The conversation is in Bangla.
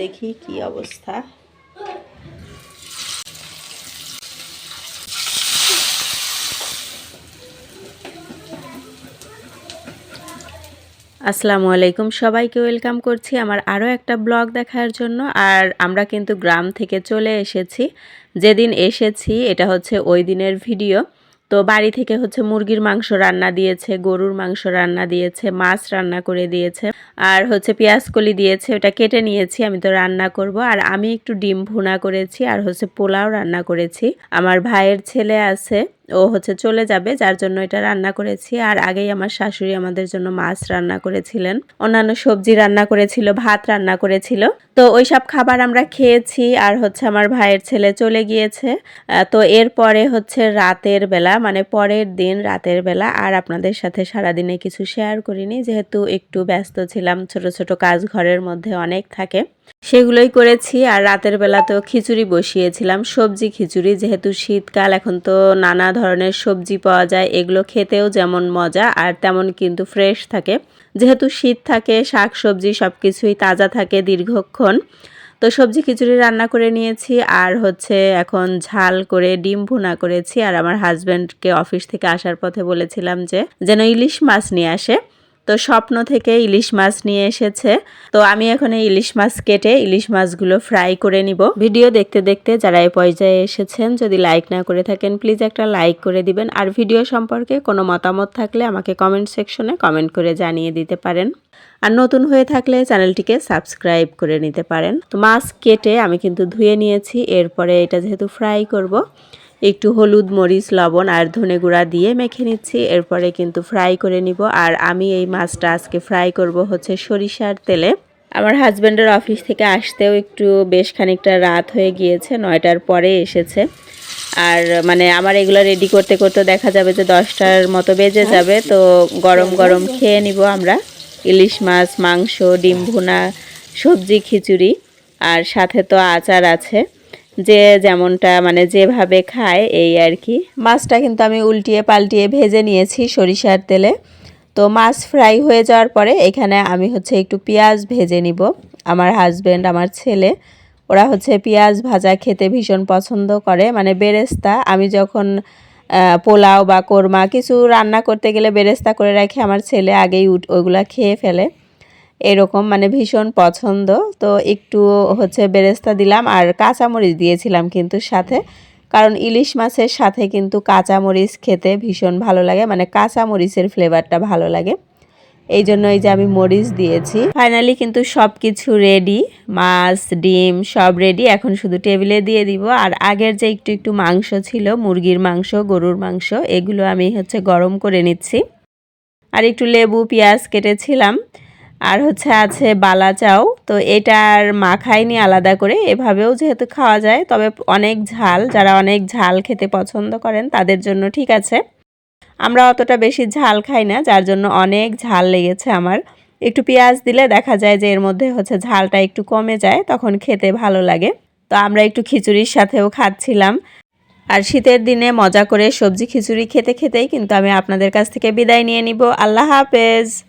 দেখি কি অবস্থা। আসসালামু আলাইকুম সবাইকে, ওয়েলকাম করছি আমার আরও একটা ব্লগ দেখার জন্য। আর আমরা কিন্তু গ্রাম থেকে চলে এসেছি। যেদিন এসেছি, এটা হচ্ছে ওই দিনের ভিডিও। তো বাড়ি থেকে হচ্ছে মুরগির মাংস রান্না দিয়েছে, গরুর মাংস রান্না দিয়েছে, মাছ রান্না করে দিয়েছে, আর হচ্ছে কলি দিয়েছে, ওটা কেটে নিয়েছি, আমি তো রান্না করব। আর আমি একটু ডিম ভুনা করেছি, আর হচ্ছে পোলাও রান্না করেছি। আমার ভাইয়ের ছেলে আছে ও হচ্ছে চলে যাবে, যার জন্য এটা রান্না করেছি। আর আগেই আমার শাশুড়ি আমাদের জন্য মাছ রান্না করেছিলেন। অন্যান্য সবজি রান্না করেছিল, ভাত রান্না করেছিল। তো ওই সব খাবার আমরা খেয়েছি আর হচ্ছে আমার ভাইয়ের ছেলে চলে গিয়েছে। তো এরপরে হচ্ছে রাতের বেলা মানে পরের দিন রাতের বেলা, আর আপনাদের সাথে সারাদিনে কিছু শেয়ার করিনি। যেহেতু একটু ব্যস্ত ছিলাম, ছোট ছোট কাজ ঘরের মধ্যে অনেক থাকে। সেগুলোই করেছি, আর রাতের বেলা তো খিচুড়ি বসিয়েছিলাম। সবজি খিচুড়ি, যেহেতু শীতকাল, এখন তো নানা ধরনের সবজি পাওয়া যায়। এগুলো খেতেও যেমন মজা, আর তেমন কিন্তু ফ্রেশ থাকে। যেহেতু শীত থাকে শাক সবজি সব কিছুই তাজা থাকে দীর্ঘক্ষণ। তো সবজি খিচুড়ি রান্না করে নিয়েছি, আর হচ্ছে এখন ঝাল করে ডিম ভুনা করেছি। আর আমার হাজব্যান্ডকে অফিস থেকে আসার পথে বলেছিলাম যে, যেন ইলিশ মাছ নিয়ে আসে। তো স্বপ্ন থেকে ইলিশ মাছ নিয়ে এসেছে। তো আমি এখন এই ইলিশ মাছ কেটে ইলিশ মাছগুলো ফ্রাই করে নিব। ভিডিও দেখতে দেখতে যারা এই পর্যায়ে এসেছেন, যদি লাইক না করে থাকেন, প্লিজ একটা লাইক করে দিবেন। আর ভিডিও সম্পর্কে কোনো মতামত থাকলে আমাকে কমেন্ট সেকশনে কমেন্ট করে জানিয়ে দিতে পারেন। আর নতুন হয়ে থাকলে চ্যানেলটিকে সাবস্ক্রাইব করে নিতে পারেন। তো মাছ কেটে আমি কিন্তু ধুয়ে নিয়েছি, এরপরে এটা যেহেতু ফ্রাই করব একটু হলুদ, মরিচ, লবণ আর ধনে গুঁড়া দিয়ে মেখে নিচ্ছি। এরপরে কিন্তু ফ্রাই করে নিব। আর আমি এই মাছটা আজকে ফ্রাই করব হচ্ছে সরিষার তেলে। আমার হাজব্যান্ডের অফিস থেকে আসতেও একটু বেশ খানিকটা রাত হয়ে গিয়েছে, নয়টার পরে এসেছে। আর মানে আমার এগুলো রেডি করতে করতে দেখা যাবে যে দশটার মতো বেজে যাবে। তো গরম গরম খেয়ে নিব আমরা। ইলিশ মাছ, মাংস, ডিম ভুনা, সবজি, খিচুড়ি। আর সাথে তো আচার আছে। যে যেমনটা মানে যেভাবে খায় এই আর কি। মাছটা কিন্তু আমি উল্টিয়ে পাল্টিয়ে ভেজে নিয়েছি সরিষার তেলে। তো মাছ ফ্রাই হয়ে যাওয়ার পরে এখানে আমি হচ্ছে একটু পেঁয়াজ ভেজে নিব। আমার হাজব্যান্ড আমার ছেলে, ওরা হচ্ছে পেঁয়াজ ভাজা খেতে ভীষণ পছন্দ করে। মানে বেরেস্তা, আমি যখন পোলাও বা কোরমা কিছু রান্না করতে গেলে বেরেস্তা করে রাখি, আমার ছেলে আগেই ওইগুলা খেয়ে ফেলে। এরকম মানে ভীষণ পছন্দ। তো একটু হচ্ছে বেরেস্তা দিলাম আর কাঁচামরিচ দিয়েছিলাম কিন্তু সাথে। কারণ ইলিশ মাছের সাথে কিন্তু কাঁচামরিচ খেতে ভীষণ ভালো লাগে মানে কাঁচামরিচের ফ্লেভারটা ভালো লাগে। এই জন্য এই যে আমি মরিচ দিয়েছি। ফাইনালি কিন্তু সব কিছু রেডি, মাছ, ডিম সব রেডি। এখন শুধু টেবিলে দিয়ে দিব। আর আগের যে একটু একটু মাংস ছিল, মুরগির মাংস, গরুর মাংস, এগুলো আমি হচ্ছে গরম করে নিচ্ছি। আর একটু লেবু, পেঁয়াজ কেটেছিলাম। আর হচ্ছে আছে বালা চাও তো এটার মাখাইনি আলাদা করে। এভাবেও যেহেতু খাওয়া যায়, তবে অনেক ঝাল, যারা অনেক ঝাল খেতে পছন্দ করেন, তাদের জন্য ঠিক আছে। আমরা অতটা বেশি ঝাল খাই না, যার জন্য অনেক ঝাল লেগেছে আমার। একটু পেঁয়াজ দিলে দেখা যায় যে এর মধ্যে হচ্ছে ঝালটা একটু কমে যায়, তখন খেতে ভালো লাগে। তো আমরা একটু খিচুড়ির সাথেও খাচ্ছিলাম। আর শীতের দিনে মজা করে সবজি খিচুড়ি খেতে খেতেই কিন্তু আমি আপনাদের কাছ থেকে বিদায় নিয়ে নিব। আল্লাহ হাফেজ।